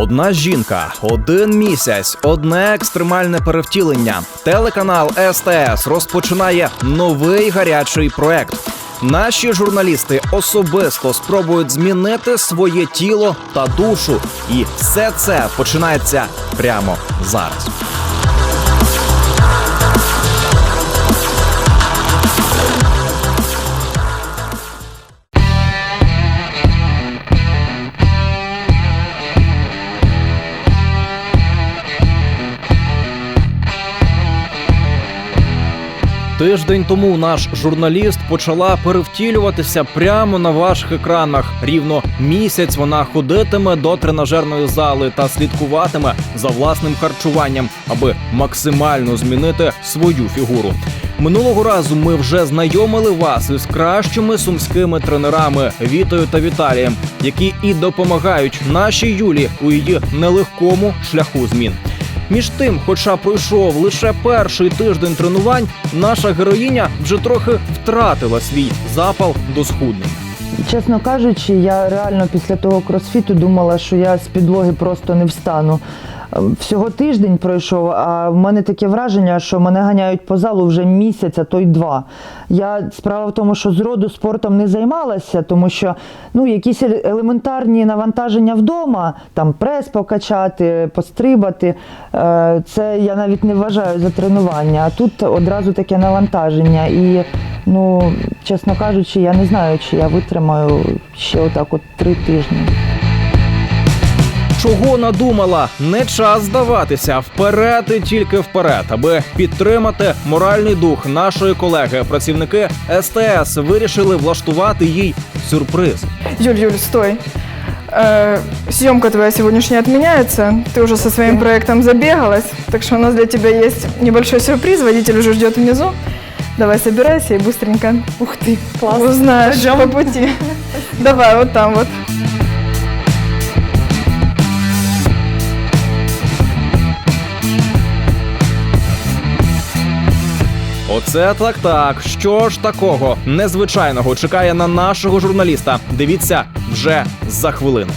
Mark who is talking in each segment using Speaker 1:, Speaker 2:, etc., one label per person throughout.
Speaker 1: Одна жінка, один місяць, одне екстремальне перевтілення. Телеканал СТС розпочинає новий гарячий проект. Наші журналісти особисто спробують змінити своє тіло та душу, і все це починається прямо зараз. Тиждень тому наш журналіст почала перевтілюватися прямо на ваших екранах. Рівно місяць вона ходитиме до тренажерної зали та слідкуватиме за власним харчуванням, аби максимально змінити свою фігуру. Минулого разу ми вже знайомили вас із кращими сумськими тренерами Вітою та Віталієм, які і допомагають нашій Юлі у її нелегкому шляху змін. Між тим, хоча пройшов лише перший тиждень тренувань, наша героїня вже трохи втратила свій запал до схуднення.
Speaker 2: Чесно кажучи, я реально після того кросфіту думала, що я з підлоги просто не встану. Всього тиждень пройшов, а в мене таке враження, що мене ганяють по залу вже місяць, а то й два. Я справа в тому, що зроду спортом не займалася, тому що ну, якісь елементарні навантаження вдома, там прес покачати, пострибати, е, це я навіть не вважаю за тренування. А тут одразу таке навантаження. І, ну, чесно кажучи, я не знаю, чи я витримаю ще отак от три тижні
Speaker 1: Чого надумала? Не час здаватися вперед і тільки вперед, аби підтримати моральний дух нашої колеги. Працівники СТС вирішили влаштувати їй сюрприз.
Speaker 3: Юль, Юль, стой. Э, съемка твоя сегодняшняя отменяется. Ты уже со своим проектом забегалась. Так что у нас для тебя есть небольшой сюрприз. Водитель уже ждет внизу. Давай собирайся и быстренько. Ух ты, класс. Узнаешь по пути. Давай, вот там вот.
Speaker 1: Оце так так. Що ж такого незвичайного чекає на нашого журналіста? Дивіться вже за хвилину.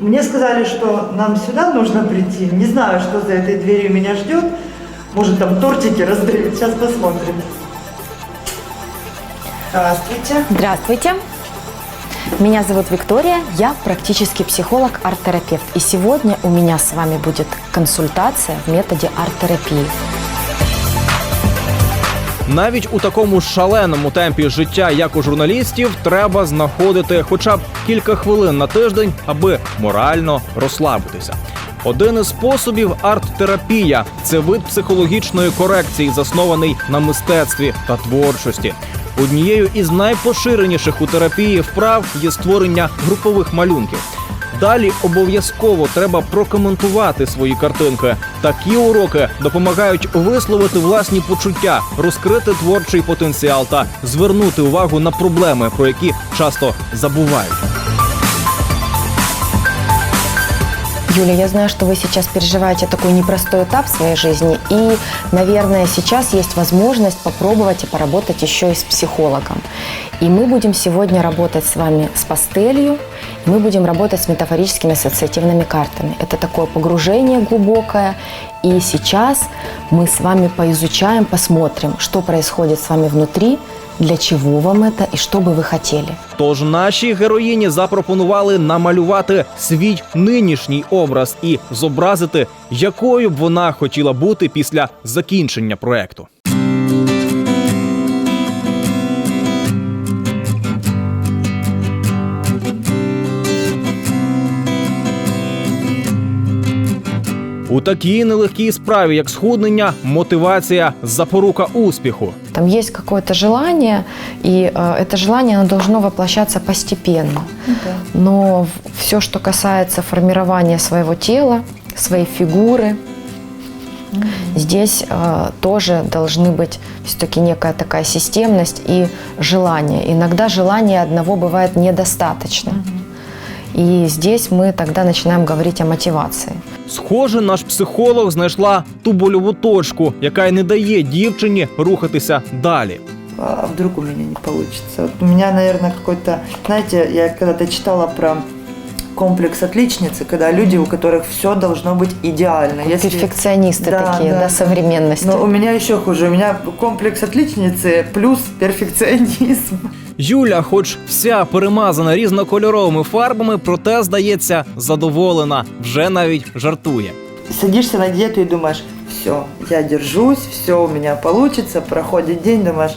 Speaker 2: Мне сказали, что нам сюда нужно прийти. Не знаю, что за этой дверью меня ждет. Может, там тортики раздают. Сейчас посмотрим. Здравствуйте.
Speaker 4: Здравствуйте. Меня зовут Виктория, я практический психолог, арт-терапевт. И сегодня у меня с вами будет консультация в методе арт-терапии.
Speaker 1: Навіть у такому шаленому темпі життя, як у журналістів, треба знаходити хоча б кілька хвилин на тиждень, аби морально розслабитися. Один із способів арт-терапія це вид психологічної корекції, заснований на мистецтві та творчості. Однією із найпоширеніших у терапії вправ є створення групових малюнків. Далі обов'язково треба прокоментувати свої картинки. Такі уроки допомагають висловити власні почуття, розкрити творчий потенціал та звернути увагу на проблеми, про які часто забувають.
Speaker 4: Юля, я знаю, что вы сейчас переживаете такой непростой этап в своей жизни, и, наверное, сейчас есть возможность попробовать и поработать еще и с психологом. И мы будем сегодня работать с вами с пастелью, мы будем работать с метафорическими ассоциативными картами. Это такое погружение глубокое, и сейчас мы с вами поизучаем, посмотрим, что происходит с вами внутри, для чего вам это и что бы вы хотели.
Speaker 1: Тож нашій героїні запропонували намалювати свій нинішній образ і зобразити, якою б вона хотіла бути після закінчення проекту. У такій нелегкій справі, як схуднення, мотивація запорука успіху.
Speaker 4: Там есть какое-то желание, и э, это желание оно должно воплощаться постепенно. Но все, что касается формирования своего тела, своей фигуры, здесь э, тоже должны быть все-таки некая такая системность и желание. Иногда желания одного бывает недостаточно. И здесь мы тогда начинаем говорить о мотивации.
Speaker 1: Схоже, наш психолог знайшла ту больову точку, яка й не дає дівчині рухатися далі.
Speaker 2: а вдруг у меня не получится. Вот у меня, наверное, какой-то, знаете, я когда-то читала про комплекс отличницы, когда люди, у которых все должно быть идеально. Если-
Speaker 4: Перфекционисты
Speaker 2: Да,
Speaker 4: такие, да,
Speaker 2: да.
Speaker 4: современности.
Speaker 2: Но у меня еще хуже. У меня комплекс отличницы плюс перфекционизм.
Speaker 1: Юля, хоч вся перемазана різнокольоровими фарбами, проте здається задоволена, вже навіть жартує.
Speaker 2: Садишься на диету и думаешь, все, я держусь, все у меня получится. Проходит день, думаешь,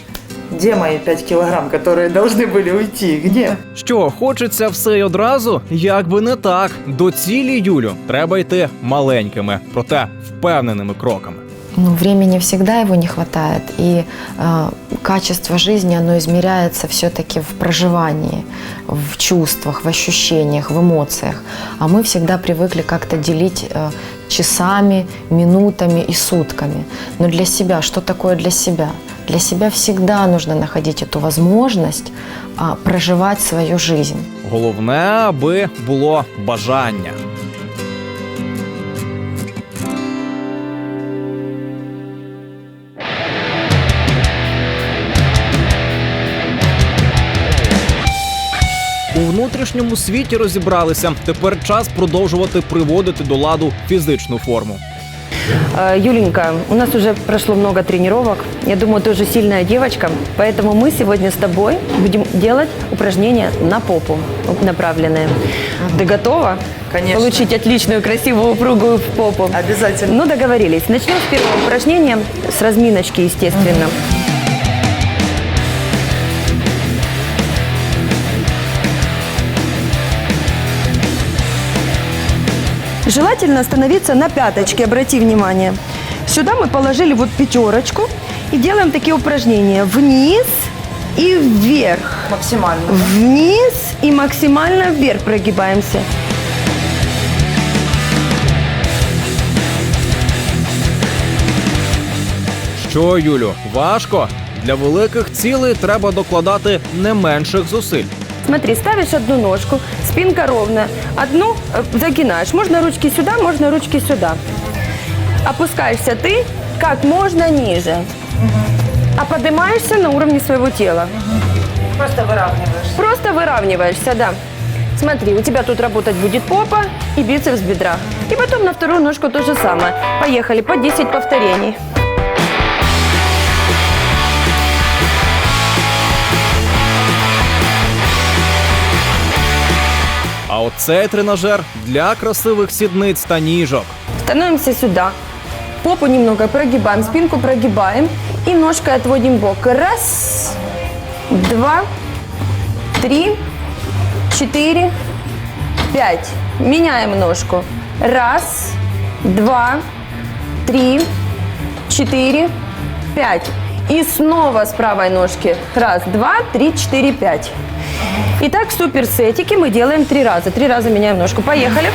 Speaker 2: где мои 5 килограмм, которые должны были уйти? Где?
Speaker 1: Що хочеться все й одразу? Як би не так. До цілі Юлю треба йти маленькими, проте впевненими кроками.
Speaker 4: Ну, времени всегда его не хватает, и э, качество жизни, оно измеряется все-таки в проживании, в чувствах, в ощущениях, в эмоциях. А мы всегда привыкли как-то делить э, часами, минутами и сутками. Но для себя, что такое для себя? для себя всегда нужно находить эту возможность а, проживать свою жизнь.
Speaker 1: Головне, аби було бажання. У внутрішньому світі розібралися. Тепер час продовжувати приводити до ладу фізичну форму.
Speaker 5: Э, Юленька, у нас уже прошло много тренировок. Я думаю, ты уже сильная девочка, поэтому мы сегодня с тобой будем делать упражнения на попу направленные. Ты готова?
Speaker 2: Конечно.
Speaker 5: Получить отличную, красивую, упругую попу.
Speaker 2: Обязательно.
Speaker 5: Ну, договорились. Начнем с первого упражнения, с разминочки, естественно. Желательно остановиться на пяточке, обрати внимание. Сюда мы положили вот пятерочку и делаем такие упражнения. Вниз и вверх.
Speaker 2: Максимально.
Speaker 5: Вниз и максимально вверх прогибаемся.
Speaker 1: Що, Юлю, важко? Для великих цілей треба докладати не менших зусиль.
Speaker 5: Смотри, ставишь одну ножку, спинка ровная, одну э, загинаешь. Можно ручки сюда, можно ручки сюда. Опускаешься ты как можно ниже. А поднимаешься на уровне своего тела.
Speaker 2: Просто выравниваешь.
Speaker 5: Просто выравниваешься, да. Смотри, у тебя тут работать будет попа и бицепс бедра. И потом на вторую ножку то же самое. Поехали, по 10 повторений.
Speaker 1: А оцей тренажер для красивих сідниць та ніжок.
Speaker 5: Становимся сюда. Попу немного прогибаем, спинку прогибаем. И ножкой отводим в бок. Раз, два, три, четыре, пять. Меняем ножку. Раз, два, три, четыре, пять. И снова с правой ножки. Раз, два, три, четыре, пять. Итак, суперсетики мы делаем три раза. Три раза меняем ножку. Поехали.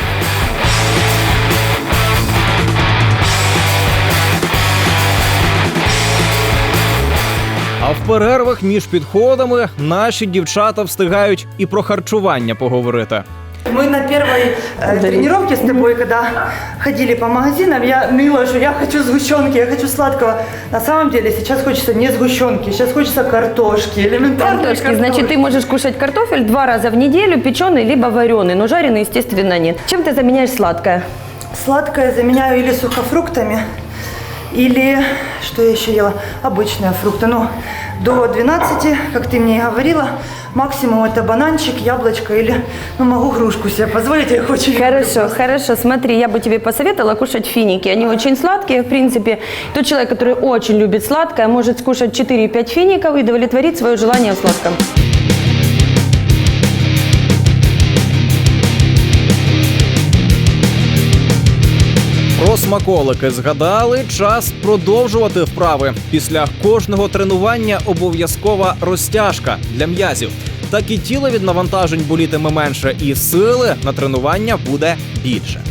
Speaker 1: А в перервах між підходами наші дівчата встигають і про харчування поговорити.
Speaker 2: Мы на первой э, тренировке с тобой, когда ходили по магазинам, я ныла, что я хочу сгущенки, я хочу сладкого. На самом деле сейчас хочется не сгущенки, сейчас хочется картошки, элементарной
Speaker 5: Картошки. Значит, ты можешь кушать картофель два раза в неделю, печеный либо вареный, но жареный, естественно, нет. Чем ты заменяешь сладкое?
Speaker 2: Сладкое заменяю или сухофруктами, или, что я еще ела, обычные фрукты. Но до 12, как ты мне и говорила, максимум это бананчик, яблочко или, ну, могу грушку себе позволить, я их очень люблю.
Speaker 5: Хорошо, хорошо. Смотри, я бы тебе посоветовала кушать финики. Они очень сладкие, в принципе. Тот человек, который очень любит сладкое, может скушать 4-5 фиников и удовлетворить свое желание в сладком.
Speaker 1: Про смаколики згадали час продовжувати вправи. Після кожного тренування обов'язкова розтяжка для м'язів. Так і тіло від навантажень болітиме менше, і сили на тренування буде більше.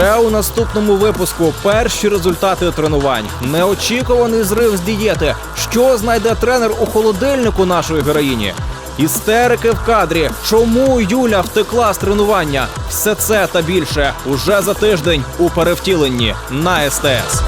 Speaker 1: Вже у наступному випуску перші результати тренувань, неочікуваний зрив з дієти. Що знайде тренер у холодильнику нашої героїні? Істерики в кадрі. Чому Юля втекла з тренування? Все це та більше уже за тиждень у перевтіленні на СТС.